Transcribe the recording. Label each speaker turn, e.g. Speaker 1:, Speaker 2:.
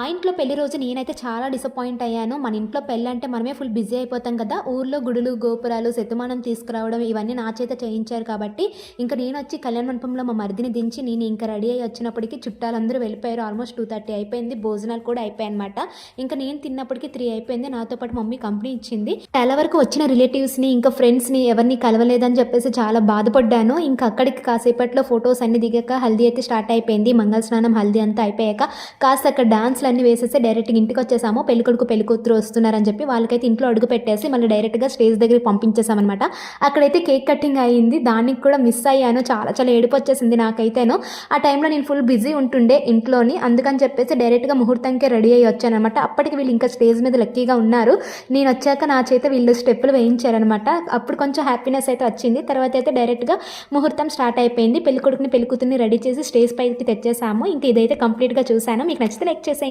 Speaker 1: మా ఇంట్లో పెళ్ళి రోజు నేనైతే చాలా డిసప్పాయింట్ అయ్యాను. మన ఇంట్లో పెళ్ళి అంటే మనమే ఫుల్ బిజీ అయిపోతాం కదా. ఊర్లో గుడులు గోపురాలు శతమానం తీసుకురావడం ఇవన్నీ నా చేత చేయించారు కాబట్టి ఇంకా నేను వచ్చి కళ్యాణ మండపంలో మా మరిదిని దించి నేను ఇంకా రెడీ అయ్యి వచ్చినప్పటికీ చుట్టాలందరూ వెళ్ళిపోయారు. ఆల్మోస్ట్ టూ థర్టీ అయిపోయింది. భోజనాలు కూడా అయిపోయాయి అనమాట ఇంకా నేను తిన్నప్పటికీ త్రీ అయిపోయింది. నాతో పాటు మమ్మీ కంపెనీ ఇచ్చింది. చాలా వరకు వచ్చిన రిలేటివ్స్ని ఇంకా ఫ్రెండ్స్ని ఎవరిని కలవలేదని చెప్పేసి చాలా బాధపడ్డాను. ఇంకా అక్కడికి కాసేపట్లో ఫొటోస్ అన్ని దిగాక హల్దీ అయితే స్టార్ట్ అయిపోయింది. మంగళ స్నానం హల్దీ అంతా అయిపోయాక కాస్త అక్కడ డాన్స్లు అన్ని వేసేసి డైరెక్ట్గా ఇంటికి వచ్చేసాము పెళ్ళికొడుకు పెళ్ళికూతురు కూతురు వస్తున్నారని చెప్పి వాళ్ళకైతే ఇంట్లో అడుగు పెట్టేసి మళ్ళీ డైరెక్ట్గా స్టేజ్ దగ్గరికి పంపించేసామన్నమాట. అక్కడైతే కేక్ కటింగ్ అయ్యింది దానికి కూడా మిస్ అయ్యాను. చాలా చాలా ఏడుపు వచ్చేసింది నాకైతేను. ఆ టైంలో నేను ఫుల్ బిజీ ఉంటుండే ఇంట్లోని. అందుకని చెప్పేసి డైరెక్ట్గా ముహూర్తంకే రెడీ అయ్యి వచ్చానమాట అప్పటికి వీళ్ళు ఇంకా స్టేజ్ మీద లక్కీగా ఉన్నారు. నేను వచ్చాక నా చేత వీళ్ళు స్టెప్పులు వేయించారనమాట అప్పుడు కొంచెం హ్యాపీనెస్ అయితే వచ్చింది. తర్వాత అయితే డైరెక్ట్గా ముహూర్తం స్టార్ట్ అయిపోయింది. పెళ్ళికొడుకుని పెళ్ళికూతుని రెడీ చేసి స్టేజ్ పైకి తెచ్చేసాము. ఇంకా ఇదైతే కంప్లీట్గా చూశాను. మీకు నచ్చితే లైక్ చేసేయండి.